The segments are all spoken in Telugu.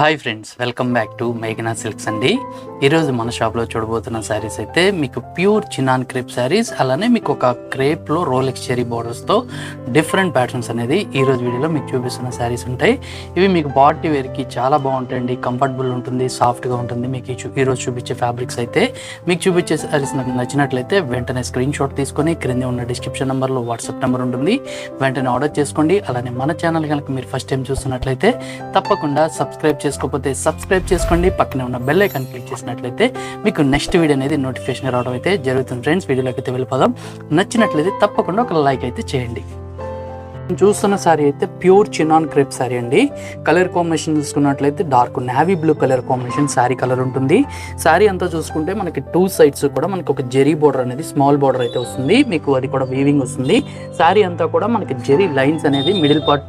Hi friends welcome back to మేఘనా సిల్క్స్ అండి. ఈరోజు మన షాప్లో చూడబోతున్న శారీస్ అయితే మీకు ప్యూర్ చినాన్ క్రేప్ శారీస్ అలానే మీకు ఒక క్రేప్లో రోలెక్స్ చెరీ బోర్డర్స్తో డిఫరెంట్ ప్యాటర్న్స్ అనేది ఈరోజు వీడియోలో మీకు చూపిస్తున్న శారీస్ ఉంటాయి. ఇవి మీకు బాడీ వేర్కి చాలా బాగుంటాయండి కంఫర్టబుల్ ఉంటుంది సాఫ్ట్గా ఉంటుంది. మీకు చూ- ఈరోజు చూపించే ఫ్యాబ్రిక్స్ అయితే మీకు చూపించే శారీస్ నాకు నచ్చినట్లయితే వెంటనే స్క్రీన్ షాట్ తీసుకొని క్రింద ఉన్న డిస్క్రిప్షన్ నెంబర్లో వాట్సాప్ నెంబర్ ఉంటుంది. వెంటనే ఆర్డర్ చేసుకోండి. అలానే మన ఛానల్ కనుక మీరు ఫస్ట్ టైం చూస్తున్నట్లయితే తప్పకుండా సబ్స్క్రైబ్ చేసుకోకపోతే సబ్స్క్రైబ్ చేసుకోండి. పక్కనే ఉన్న బెల్ ఐకాన్ క్లిక్ చేసినట్లయితే మీకు నెక్స్ట్ వీడియో అనేది నోటిఫికేషన్ రావడం అయితే జరుగుతుంది. ఫ్రెండ్స్ వీడియోలోకి అయితే వెళ్ళిపోదాం. నచ్చినట్లయితే తప్పకుండా ఒక లైక్ అయితే చేయండి. చూస్తున్న శారీ అయితే ప్యూర్ చినాన్ క్రేప్ శారీ అండి. కలర్ కాంబినేషన్ చూసుకున్నట్లయితే dark navy blue colour combination sari colour ఉంటుంది. శారీ అంతా చూసుకుంటే మనకి టూ సైడ్స్ కూడా మనకి ఒక జెరీ బోర్డర్ అనేది స్మాల్ బోర్డర్ అయితే వస్తుంది. మీకు అది కూడా వీవింగ్ వస్తుంది. శారీ అంతా కూడా మనకి జెరీ లైన్స్ అనేది మిడిల్ పార్ట్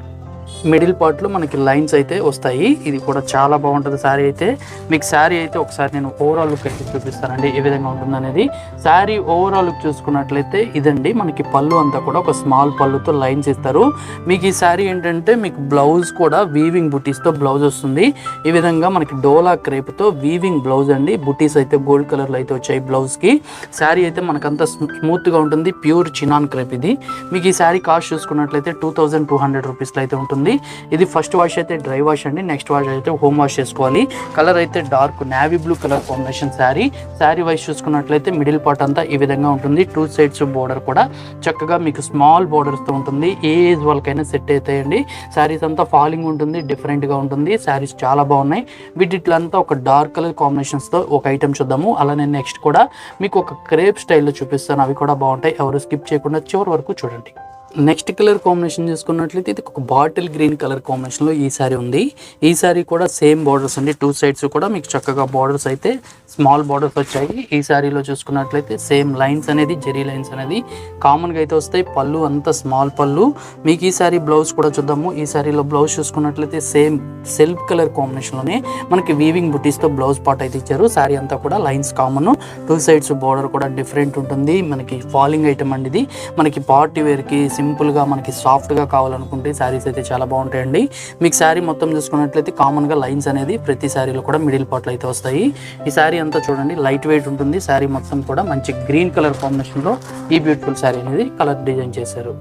మిడిల్ పార్ట్లో మనకి లైన్స్ అయితే వస్తాయి. ఇది కూడా చాలా బాగుంటుంది శారీ అయితే. మీకు శారీ అయితే ఒకసారి నేను ఓవరాల్ లుక్ అయితే చూపిస్తానండి. ఏ విధంగా ఉంటుందనేది శారీ ఓవరాల్ లుక్ చూసుకున్నట్లయితే ఇదండి. మనకి పళ్ళు అంతా కూడా ఒక స్మాల్ పళ్ళుతో లైన్స్ ఇస్తారు. మీకు ఈ శారీ ఏంటంటే మీకు బ్లౌజ్ కూడా వీవింగ్ బుటీస్తో బ్లౌజ్ వస్తుంది. ఈ విధంగా మనకి డోలా క్రేప్తో వీవింగ్ బ్లౌజ్ అండి. బుటీస్ అయితే గోల్డ్ కలర్లో అయితే వచ్చాయి బ్లౌజ్కి. శారీ అయితే మనకంతా స్మూత్గా ఉంటుంది. ప్యూర్ చినాన్ క్రేప్ ఇది. మీకు ఈ శారీ కాస్ట్ చూసుకున్నట్లయితే టూ థౌజండ్ టూ హండ్రెడ్ రూపీస్లో అయితే ఉంటుంది. ఇది ఫస్ట్ వాష్ అయితే డ్రై వాష్ అండి. నెక్స్ట్ వాష్ అయితే హోమ్ వాష్ చేసుకోవాలి. కలర్ అయితే dark navy blue colour combination sari sari wise చూసుకున్నట్లయితే మిడిల్ పార్ట్ అంతా ఈ విధంగా ఉంటుంది. టూ సైడ్స్ బోర్డర్ కూడా చక్కగా మీకు స్మాల్ బోర్డర్స్తో ఉంటుంది. ఏ ఏజ్ వాళ్ళకైనా సెట్ అవుతాయండి శారీస్ అంతా ఫాలింగ్ ఉంటుంది డిఫరెంట్గా ఉంటుంది. శారీస్ చాలా బాగున్నాయి. వీటిట్లంతా ఒక డార్క్ కలర్ కాంబినేషన్స్తో ఒక ఐటమ్ చూద్దాము. అలానే నెక్స్ట్ కూడా మీకు ఒక క్రేప్ స్టైల్లో చూపిస్తాను. అవి కూడా బాగుంటాయి. ఎవరు స్కిప్ చేయకుండా చివరి వరకు చూడండి. నెక్స్ట్ కలర్ కాంబినేషన్ చూసుకున్నట్లయితే ఇది ఒక బాటిల్ గ్రీన్ కలర్ కాంబినేషన్లో ఈ సారీ ఉంది. ఈ సారీ కూడా సేమ్ బార్డర్స్ అండి. టూ సైడ్స్ కూడా మీకు చక్కగా బార్డర్స్ అయితే స్మాల్ బార్డర్స్ వచ్చాయి. ఈ సారీలో చూసుకున్నట్లయితే సేమ్ లైన్స్ అనేది జెరీ లైన్స్ అనేది కామన్గా అయితే వస్తాయి. పళ్ళు అంతా స్మాల్ పళ్ళు. మీకు ఈ సారీ బ్లౌజ్ కూడా చూద్దాము. ఈ సారీలో బ్లౌజ్ చూసుకున్నట్లయితే సేమ్ సెల్ఫ్ కలర్ కాంబినేషన్లోనే మనకి వీవింగ్ బుటీస్తో బ్లౌజ్ పార్ట్ అయితే ఇచ్చారు. సారీ అంతా కూడా lines common two sides border కూడా డిఫరెంట్ ఉంటుంది. మనకి ఫాలింగ్ ఐటమ్ అండి ఇది. మనకి పార్టీ వేర్కి సింపుల్గా మనకి సాఫ్ట్గా కావాలనుకుంటే శారీస్ అయితే చాలా బాగుంటాయండి. మీకు శారీ మొత్తం చూసుకున్నట్లయితే కామన్గా లైన్స్ అనేది ప్రతి శారీలో కూడా మిడిల్ పార్ట్లో అయితే వస్తాయి. ఈ శారీ అంతా చూడండి లైట్ వెయిట్ ఉంటుంది. శారీ మొత్తం కూడా మంచి గ్రీన్ కలర్ కాంబినేషన్లో ఈ బ్యూటిఫుల్ శారీ అనేది కలర్ డిజైన్ చేశారు.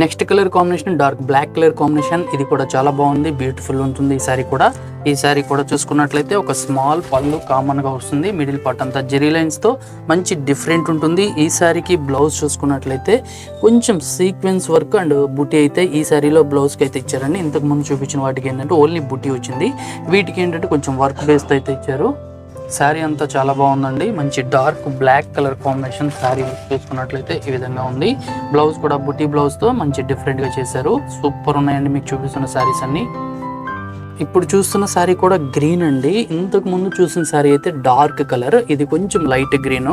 Next colour combination dark black colour combination ఇది కూడా చాలా బాగుంది బ్యూటిఫుల్ ఉంటుంది ఈ సారీ కూడా. ఈ సారీ కూడా చూసుకున్నట్లయితే ఒక స్మాల్ పళ్ళు కామన్గా వస్తుంది మిడిల్ పార్ట్ అంతా జెరీ లైన్స్తో మంచి డిఫరెంట్ ఉంటుంది. ఈ సారీకి బ్లౌజ్ చూసుకున్నట్లయితే కొంచెం సీక్వెన్స్ వర్క్ అండ్ బుటీ అయితే ఈ సారీలో బ్లౌజ్కి అయితే ఇచ్చారండి. ఇంతకు ముందు చూపించిన వాటికి ఏంటంటే ఓన్లీ బుటీ వచ్చింది. వీటికి ఏంటంటే కొంచెం వర్క్ బేస్తో అయితే ఇచ్చారు. శారీ అంతా చాలా బాగుందండి. మంచి dark black colour combination sari చూసుకున్నట్లయితే ఈ విధంగా ఉంది. బ్లౌజ్ కూడా బుటీ బ్లౌజ్తో మంచి డిఫరెంట్గా చేశారు. సూపర్ ఉన్నాయండి మీకు చూపిస్తున్న శారీస్ అన్నీ. ఇప్పుడు చూస్తున్న శారీ కూడా గ్రీన్ అండి. ఇంతకు ముందు చూసిన శారీ అయితే డార్క్ కలర్ ఇది కొంచెం లైట్ గ్రీన్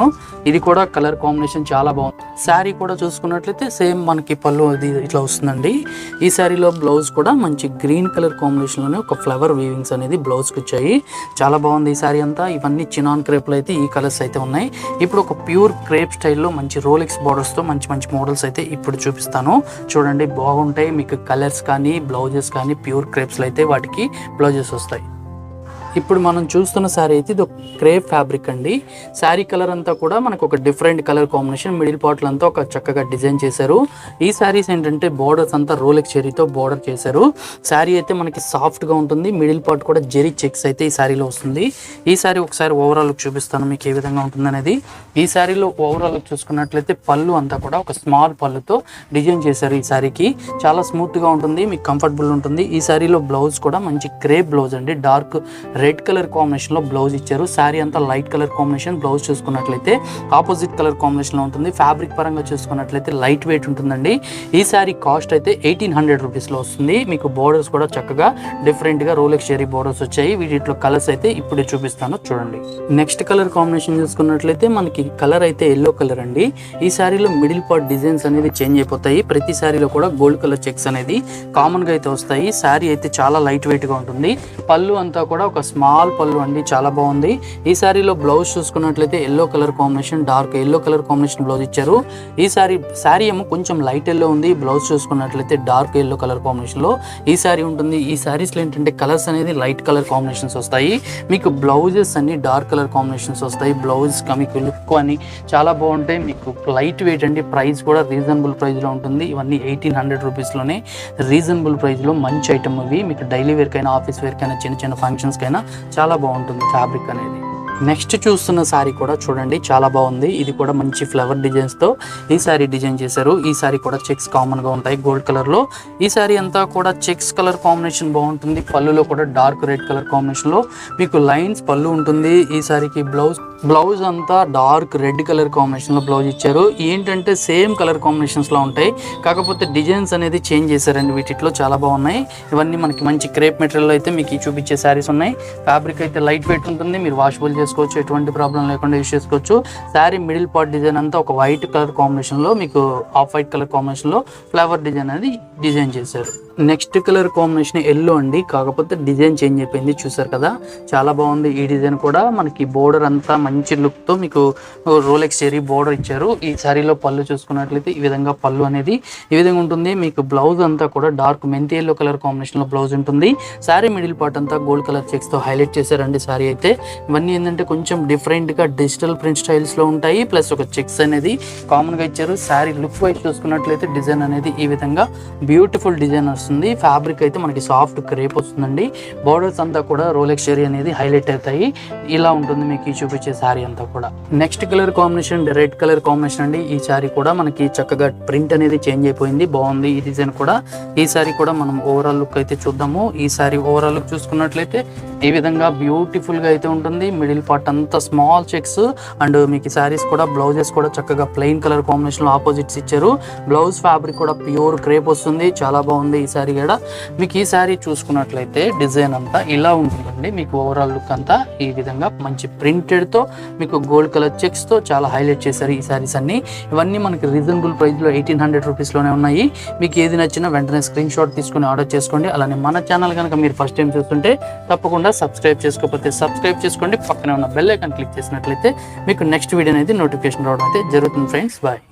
ఇది కూడా కలర్ కాంబినేషన్ చాలా బాగుంది. శారీ కూడా చూసుకున్నట్లయితే సేమ్ మనకి పళ్ళు అది ఇట్లా వస్తుందండి. ఈ శారీలో బ్లౌజ్ కూడా మంచి గ్రీన్ కలర్ కాంబినేషన్లోనే ఒక ఫ్లవర్ వీవింగ్స్ అనేది బ్లౌజ్కి వచ్చాయి. చాలా బాగుంది ఈ శారీ అంతా. ఇవన్నీ చినాన్ క్రేప్లు అయితే ఈ కలర్స్ అయితే ఉన్నాయి. ఇప్పుడు ఒక ప్యూర్ క్రేప్ స్టైల్లో మంచి రోలెక్స్ బార్డర్స్తో మంచి మంచి మోడల్స్ అయితే ఇప్పుడు చూపిస్తాను. చూడండి బాగుంటాయి. మీకు కలర్స్ కానీ బ్లౌజెస్ కానీ ప్యూర్ క్రేప్స్లో అయితే వాటికి బ్లౌజెస్ వస్తాయి ఇప్పుడు మనం చూస్తున్న శారీ అయితే ఇది ఒక క్రేప్ ఫ్యాబ్రిక్ అండి. శారీ కలర్ అంతా కూడా మనకు ఒక డిఫరెంట్ కలర్ కాంబినేషన్ మిడిల్ పార్ట్లు అంతా ఒక చక్కగా డిజైన్ చేశారు. ఈ శారీస్ ఏంటంటే బోర్డర్స్ అంతా రోలెక్ చెరీతో బోర్డర్ చేశారు. శారీ అయితే మనకి సాఫ్ట్గా ఉంటుంది. మిడిల్ పార్ట్ కూడా జెరీ చెక్స్ అయితే ఈ శారీలో వస్తుంది. ఈ శారీ ఒకసారి ఓవరాల్ చూపిస్తాను మీకు ఏ విధంగా ఉంటుందనేది ఈ శారీలో ఓవరాల్ చూసుకున్నట్లయితే పళ్ళు అంతా కూడా ఒక స్మాల్ పళ్ళుతో డిజైన్ చేశారు ఈ శారీకి చాలా స్మూత్గా ఉంటుంది. మీకు కంఫర్టబుల్ ఉంటుంది. ఈ శారీలో బ్లౌజ్ కూడా మంచి క్రేప్ బ్లౌజ్ అండి. డార్క్ రెడ్ రెడ్ కలర్ కాంబినేషన్లో బ్లౌజ్ ఇచ్చారు. శారీ అంతా లైట్ కలర్ కాంబినేషన్ బ్లౌజ్ చూసుకున్నట్లయితే ఆపోజిట్ కలర్ కాంబినేషన్లో ఉంటుంది. ఫ్యాబ్రిక్ పరంగా చూసుకున్నట్లయితే లైట్ వెయిట్ ఉంటుందండి. ఈ శారీ కాస్ట్ అయితే ఎయిటీన్ హండ్రెడ్ రూపీస్లో వస్తుంది. మీకు బోర్డర్స్ కూడా చక్కగా డిఫరెంట్గా రోలెక్ షేరీ బోర్డర్స్ వచ్చాయి. వీటిలో కలర్స్ అయితే ఇప్పుడే చూపిస్తాను. చూడండి. నెక్స్ట్ కలర్ కాంబినేషన్ చూసుకున్నట్లయితే మనకి కలర్ అయితే ఎల్లో కలర్ అండి. ఈ శారీలో మిడిల్ పార్ట్ డిజైన్స్ అనేది చేంజ్ అయిపోతాయి. ప్రతి శారీలో కూడా గోల్డ్ కలర్ చెక్స్ అనేది కామన్గా అయితే వస్తాయి. శారీ అయితే చాలా లైట్ వెయిట్గా ఉంటుంది. పళ్ళు అంతా కూడా ఒక స్మాల్ పళ్ళు అండి చాలా బాగుంది. ఈ శారీలో బ్లౌజ్ చూసుకున్నట్లయితే yellow colour combination dark yellow colour combination blouse ఇచ్చారు. ఈ శారీ శారీ ఏమో కొంచెం లైట్ ఎల్లో ఉంది. బ్లౌజ్ చూసుకున్నట్లయితే డార్క్ ఎల్లో కలర్ కాంబినేషన్లో ఈ శారీ ఉంటుంది. ఈ శారీస్లో ఏంటంటే కలర్స్ అనేది లైట్ కలర్ కాంబినేషన్స్ వస్తాయి. మీకు బ్లౌజెస్ అన్ని డార్క్ కలర్ కాంబినేషన్స్ వస్తాయి. బ్లౌజ్ మీకు లుక్ అని చాలా బాగుంటాయి. మీకు లైట్ వెయిట్ అండి ప్రైస్ కూడా రీజనబుల్ ప్రైస్లో ఉంటుంది. ఇవన్నీ ఎయిటీన్ హండ్రెడ్ రూపీస్లోనే రీజనబుల్ ప్రైస్లో మంచి ఐటమ్ ఇవి. మీకు డైలీ వేర్కైనా ఆఫీస్ వేర్కైనా చిన్న చిన్న ఫంక్షన్స్కైనా చాలా బాగుంటుంది ఫ్యాబ్రిక్ అనేది. నెక్స్ట్ చూస్తున్న శారీ కూడా చూడండి చాలా బాగుంది. ఇది కూడా మంచి ఫ్లవర్ డిజైన్స్తో ఈ శారీ డిజైన్ చేశారు. ఈ శారీ కూడా చెక్స్ కామన్గా ఉంటాయి గోల్డ్ కలర్లో. ఈ శారీ అంతా కూడా చెక్స్ కలర్ కాంబినేషన్ బాగుంటుంది. పళ్ళులో కూడా డార్క్ రెడ్ కలర్ కాంబినేషన్లో మీకు లైన్స్ పళ్ళు ఉంటుంది. ఈ శారీకి బ్లౌజ్ బ్లౌజ్ అంతా డార్క్ రెడ్ కలర్ కాంబినేషన్లో బ్లౌజ్ ఇచ్చారు. ఏంటంటే సేమ్ కలర్ కాంబినేషన్స్లో ఉంటాయి. కాకపోతే డిజైన్స్ అనేది చేంజ్ చేశారండి వీటిలో చాలా బాగున్నాయి. ఇవన్నీ మనకి మంచి క్రేప్ మెటీరియల్ అయితే మీకు చూపించే శారీస్ ఉన్నాయి. ఫ్యాబ్రిక్ అయితే లైట్ వెయిట్ ఉంటుంది. మీరు వాషబుల్ చేసుకోవచ్చు ఎటువంటి ప్రాబ్లం లేకుండా యూస్ చేసుకోవచ్చు. శారీ మిడిల్ పార్ట్ డిజైన్ అంతా ఒక వైట్ కలర్ కాంబినేషన్లో మీకు ఆఫ్ వైట్ కలర్ కాంబినేషన్లో ఫ్లవర్ డిజైన్ అనేది డిజైన్ చేశారు. నెక్స్ట్ కలర్ కాంబినేషన్ ఎల్లో అండి. కాకపోతే డిజైన్ చేంజ్ అయిపోయింది. చూసారు కదా? చాలా బాగుంది. ఈ డిజైన్ కూడా మనకి బోర్డర్ అంతా మంచి లుక్తో మీకు రోలెక్స్ చెరీ బోర్డర్ ఇచ్చారు. ఈ శారీలో పళ్ళు చూసుకున్నట్లయితే ఈ విధంగా పళ్ళు అనేది ఈ విధంగా ఉంటుంది. మీకు బ్లౌజ్ అంతా కూడా డార్క్ మెంతి ఎల్లో కలర్ కాంబినేషన్లో బ్లౌజ్ ఉంటుంది. శారీ మిడిల్ పార్ట్ అంతా గోల్డ్ కలర్ చెక్స్తో హైలైట్ చేశారండి శారీ అయితే. ఇవన్నీ ఏంటంటే కొంచెం డిఫరెంట్గా డిజిటల్ ప్రింట్ స్టైల్స్లో ఉంటాయి. ప్లస్ ఒక చెక్స్ అనేది కామన్గా ఇచ్చారు. శారీ లుక్ వైజ్ చూసుకున్నట్లయితే డిజైన్ అనేది ఈ విధంగా బ్యూటిఫుల్ డిజైన్ వస్తుంది ఫ్యాబ్రిక్ అయితే మనకి సాఫ్ట్ క్రేప్ వస్తుందండి. బోర్డర్స్ అంతా కూడా రోలెక్స్ షెరీ అనేది హైలైట్ అవుతాయి. ఇలా ఉంటుంది మీకు ఈ చూపించే శారీ అంతా కూడా. Next colour combination red colour combination అండి. ఈ శారీ కూడా మనకి చక్కగా ప్రింట్ అనేది చేంజ్ అయిపోయింది. బాగుంది. ఈ డిజైన్ కూడా. ఈ శారీ కూడా మనం ఓవరాల్ లుక్ అయితే చూద్దాము. ఈ శారీ ఓవరాల్ లుక్ చూసుకున్నట్లయితే ఈ విధంగా బ్యూటిఫుల్గా అయితే ఉంటుంది. మిడిల్ పార్ట్ అంతా స్మాల్ చెక్స్ అండ్ మీకు శారీస్ కూడా బ్లౌజెస్ కూడా చక్కగా ప్లెయిన్ కలర్ కాంబినేషన్లో ఆపోజిట్స్ ఇచ్చారు. బ్లౌజ్ ఫ్యాబ్రిక్ కూడా ప్యూర్ క్రేప్ వస్తుంది. చాలా బాగుంది. ఈ శారీ కూడా మీకు ఈ శారీ చూసుకున్నట్లయితే డిజైన్ అంతా ఇలా ఉంటుందండి. మీకు ఓవరాల్ లుక్ అంతా ఈ విధంగా మంచి ప్రింటెడ్తో మీకు గోల్డ్ కలర్ చెక్స్తో చాలా హైలైట్ చేశారు ఈ శారీస్ అన్ని. ఇవన్నీ మనకి రీజనబుల్ ప్రైస్లో ఎయిటీన్ హండ్రెడ్ రూపీస్లోనే ఉన్నాయి. మీకు ఏది నచ్చినా వెంటనే స్క్రీన్ షాట్ తీసుకుని ఆర్డర్ చేసుకోండి. అలానే మన ఛానల్ కనుక మీరు ఫస్ట్ టైం చూస్తుంటే తప్పకుండా సబ్స్క్రైబ్ చేసుకోకపోతే సబ్స్క్రైబ్ చేసుకోండి. పక్కనే ఉన్న బెల్ ఐకాన్ క్లిక్ చేసినట్లయితే మీకు నెక్స్ట్ వీడియో అనేది నోటిఫికేషన్ రావడం అయితే జరుగుతుంది ఫ్రెండ్స్ బాయ్